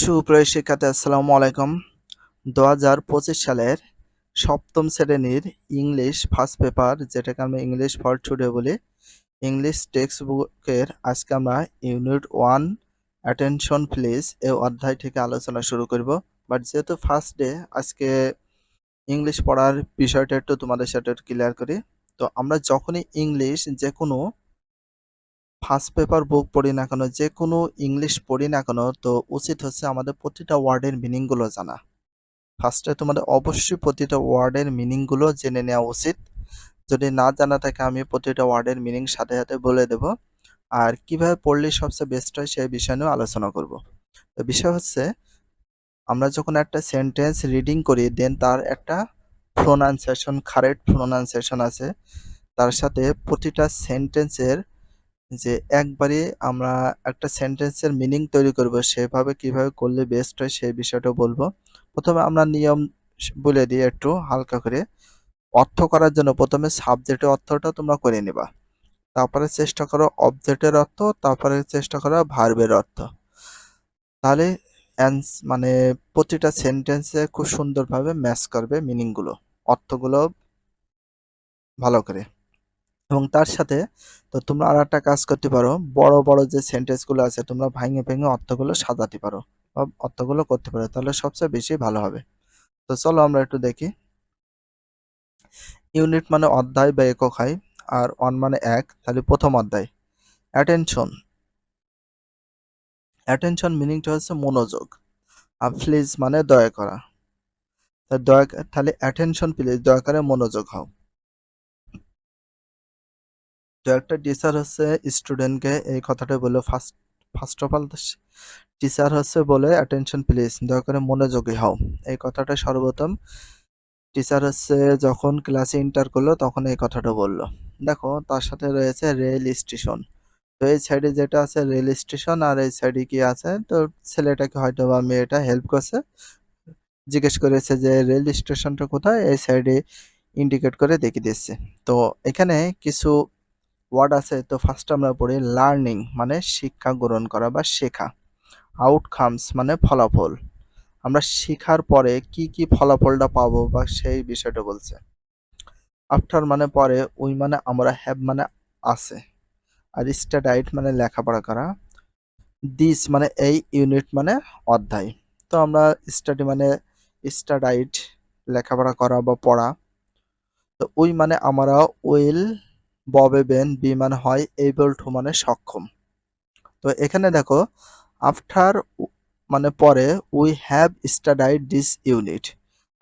সুপ্রিয় শিক্ষার্থী, আসসালামু আলাইকুম। দু হাজার পঁচিশ সালের সপ্তম শ্রেণির ইংলিশ ফার্স্ট পেপার, যেটাকে আমরা ইংলিশ ফর টুডে বলি, ইংলিশ টেক্সট বুকের আজকে আমরা ইউনিট ওয়ান অ্যাটেনশন প্লিজ এই অধ্যায় থেকে আলোচনা শুরু করব। বাট যেহেতু ফার্স্ট ডে, আজকে ইংলিশ পড়ার বিষয়টা একটু তোমাদের সাথে ক্লিয়ার করি। তো আমরা যখনই ইংলিশ যে কোনো ফার্স্ট পেপার বুক পড়ি না কেন, যে কোনো ইংলিশ পড়ি না কেন, তো উচিত হচ্ছে আমাদের প্রতিটা ওয়ার্ডের মিনিংগুলো জানা। ফার্স্টে তোমাদের অবশ্যই প্রতিটা ওয়ার্ডের মিনিংগুলো জেনে নেওয়া উচিত। যদি না জানা থাকে, আমি প্রতিটা ওয়ার্ডের মিনিং সাথে সাথে বলে দেব। আর কীভাবে পড়লে সবচেয়ে বেস্ট হয়, সেই বিষয় নিয়েও আলোচনা করব। তো বিষয় হচ্ছে, আমরা যখন একটা সেন্টেন্স রিডিং করি দেন তার একটা প্রোনাউন্সিয়েশন কারেক্ট প্রোনাউন্সিয়েশন আছে। তার সাথে প্রতিটা সেন্টেন্সের যে একবারে আমরা একটা সেন্টেন্সের মিনিং তৈরি করব, সেভাবে কীভাবে করলে বেস্ট হয় সেই বিষয়টা বলব। প্রথমে আমরা নিয়ম বলে দিই একটু হালকা করে। অর্থ করার জন্য প্রথমে সাবজেক্টের অর্থটা তোমরা করে নেবা। তারপরে চেষ্টা করো অবজেক্টের অর্থ, তারপরে চেষ্টা করো ভার্বের অর্থ। তাহলে অ্যান্স মানে প্রতিটা সেন্টেন্সে খুব সুন্দরভাবে ম্যাচ করবে মিনিংগুলো অর্থগুলো ভালো করে। এবং তার সাথে তো তোমরা আর একটা কাজ করতে পারো। বড় বড় যে সেন্টেন্সগুলো আছে, তোমরা ভাঙে, ভেঙে অর্থগুলো সাজাতে পারো বা অর্থগুলো করতে পারো, তাহলে সবচেয়ে বেশি ভালো হবে। তো চলো আমরা একটু দেখি। ইউনিট মানে অধ্যায় বা একক হয়, আর ওয়ান মানে এক, তাহলে প্রথম অধ্যায়। অ্যাটেনশন অ্যাটেনশন মিনিংটা হচ্ছে মনোযোগ, আর প্লিজ মানে দয়া করা। দয়া তাহলে অ্যাটেনশন প্লিজ দয়া করে মনোযোগ হও। তো একটা টিচার হচ্ছে স্টুডেন্টকে এই কথাটা বলে first first of all teacher হচ্ছে বলে অ্যাটেনশন প্লিজ দয়া করে মনোযোগী হও। এই কথাটা সর্বপ্রথম টিচার হচ্ছে যখন ক্লাসে ইন্টার করল, তখন এই কথাটা বলল। দেখো, তার সাথে রয়েছে রেল স্টেশন তো এই সাইডে যেটা আছে রেল স্টেশন আর এই সাইডে কি আছে, তো ছেলেটাকে হয়তো বা মেয়েটা হেল্প করছে। জিজ্ঞেস করেছে যে রেল স্টেশনটা কোথায়? এই সাইডে ইন্ডিকেট করে দেখিয়ে দিচ্ছে। তো এখানে কিছু ওয়ার্ড আছে, তো ফার্স্ট আমরা পড়ি লার্নিং মানে শিক্ষা গ্রহণ করা বা শেখা। আউটকামস মানে ফলাফল। আমরা শেখার পরে কি কি ফলাফলটা পাবো বা সেই বিষয়টা বলছে। আফটার মানে পরে উই মানে আমরা হ্যাভ মানে আছে। আর স্টাডাইট মানে লেখাপড়া করা। দিস মানে এই ইউনিট মানে অধ্যায়। তো আমরা স্টাডি মানে স্টাডাইট লেখাপড়া করা বা পড়া। তো উই মানে আমরা উইল ববে বেন বি মানে হয় এবল টু মানে সক্ষম। তো এখানে দেখো আফটার মানে পরে we have studied this unit.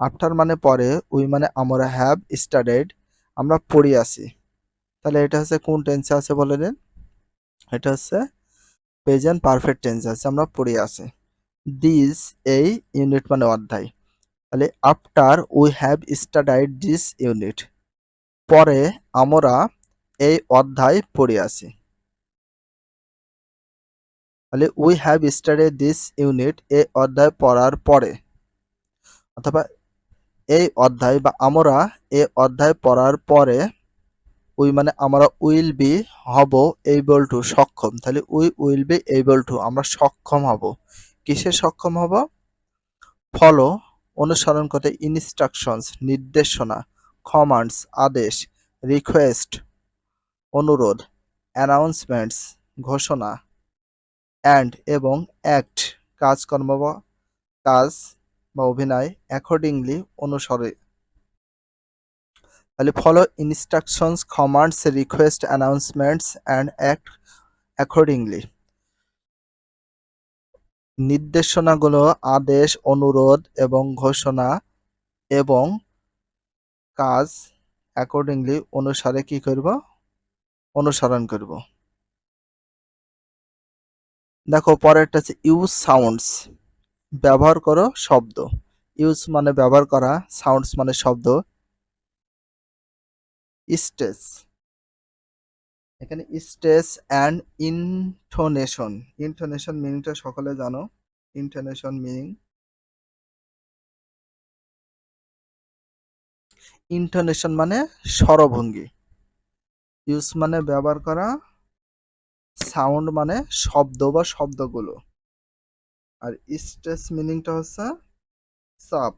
After মানে পরে উই মানে আমরা হ্যাভ স্টাডাইড, আমরা পড়ি আসি তাহলে এটা হচ্ছে কোন টেন্সে আছে বলে দেন? এটা হচ্ছে প্রেজেন্ট পারফেক্ট টেন্স আছে, আমরা পড়ে আসি দিস এই ইউনিট মানে অধ্যায়। তাহলে after we have studied this unit. পরে আমরা এই অধ্যায় পড়ে আছি। তাহলে we have study this unit এই অধ্যায় পড়ার পরে, অথবা এই অধ্যায় বা আমরা এই অধ্যায় পড়ার পরে উই মানে আমরা উইল বি হব এইবল টু সক্ষম। তাহলে we will be able to আমরা সক্ষম হব। কিসে সক্ষম হব? ফলো, অনুসরণ করতে ইনস্ট্রাকশনস নির্দেশনা কমান্ডস আদেশ রিকোয়েস্ট অনুরোধ অ্যানাউন্সমেন্টস ঘোষণা অ্যান্ড এবং অ্যাক্ট কাজকর্ম বা কাজ বা অভিনয় অ্যাকর্ডিংলি অনুসরে। তাহলে follow instructions commands request announcements and act accordingly নির্দেশনাগুলো, আদেশ, অনুরোধ এবং ঘোষণা এবং কাজ অ্যাকর্ডিংলি অনুসারে কি করব? অনুসরণ করব। দেখো, পরেরটা হচ্ছে ইউজ সাউন্ডস ব্যবহার করো শব্দ। ইউজ মানে ব্যবহার করা সাউন্ডস মানে শব্দ। স্টেজ এখানে স্টেজ অ্যান্ড ইনটোনেশন ইনটোনেশন মিনিংটা সকলে জানো। ইনটোনেশন মিনিং ইনটোনেশন মানে স্বরভঙ্গি। ইউজ মানে ব্যবহার করা সাউন্ড মানে শব্দ বা শব্দগুলো। আর স্ট্রেস মিনিংটা হচ্ছে চাপ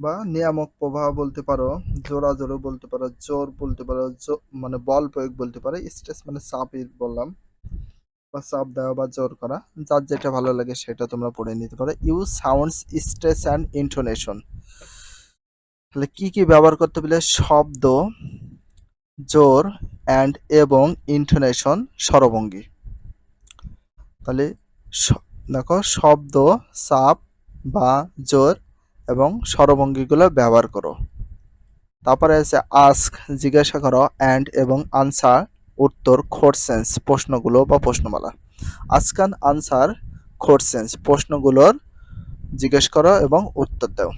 বা নিয়ামক প্রবাহ বলতে পারো, জোড়া জোরে বলতে পারো, জোর বলতে পারো মানে বল প্রয়োগ বলতে পারো স্ট্রেস মানে চাপই বললাম। বা চাপ দেওয়া বা জোর করা, যার যেটা ভালো লাগে সেটা তোমরা পড়ে নিতে পারো। Use sounds stress and intonation তাহলে কি কি ব্যবহার করতে বলে শব্দ জোর অ্যান্ড এবং ইন্টোনেশন স্বরভঙ্গি। তাহলে দেখো শব্দ চাপ বা জোর এবং স্বরভঙ্গিগুলো ব্যবহার করো। তারপরে আছে আস্ক জিজ্ঞাসা করো অ্যান্ড এবং আনসার উত্তর কোশ্চেন্স প্রশ্নগুলো বা প্রশ্নমালা। আস্ক অ্যান্ড আনসার কোশ্চেন্স প্রশ্নগুলোর জিজ্ঞেস করো এবং উত্তর দাও।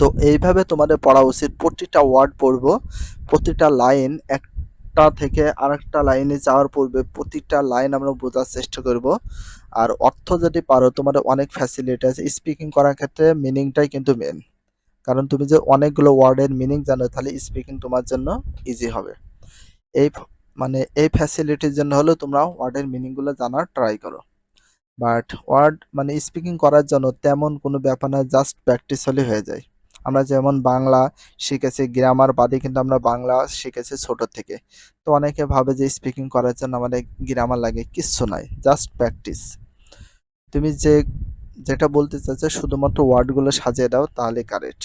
তো এইভাবে তোমাদের পড়া উচিত। প্রতিটা ওয়ার্ড পড়ব, প্রতিটা লাইন একটা থেকে আরেকটা লাইনে যাওয়ার পূর্বে প্রতিটা লাইন আমরা বোঝার চেষ্টা করব। আর অর্থ যদি পারো, তোমাদের অনেক ফ্যাসিলিটি আছে স্পিকিং করার ক্ষেত্রে মিনিংটাই কিন্তু মেন কারণ তুমি যে অনেকগুলো ওয়ার্ডের মিনিং জানো, তাহলে স্পিকিং তোমার জন্য ইজি হবে। এই মানে এই ফ্যাসিলিটির জন্য হলেও তোমরা ওয়ার্ডের মিনিংগুলো জানার ট্রাই করো। বাট ওয়ার্ড মানে স্পিকিং করার জন্য তেমন কোনো ব্যাপার না জাস্ট প্র্যাকটিস হলে হয়ে যায়। আমরা যেমন বাংলা শিখেছি গ্রামার বাদে কিন্তু আমরা বাংলা শিখেছি ছোট থেকে। তো অনেকে ভাবে যে স্পিকিং করার জন্য আমাদের গ্রামার লাগে, কিচ্ছু নাই জাস্ট প্র্যাকটিস তুমি যে, যেটা বলতে চাচ্ছ শুধুমাত্র ওয়ার্ডগুলো সাজিয়ে দাও তাহলে কারেক্ট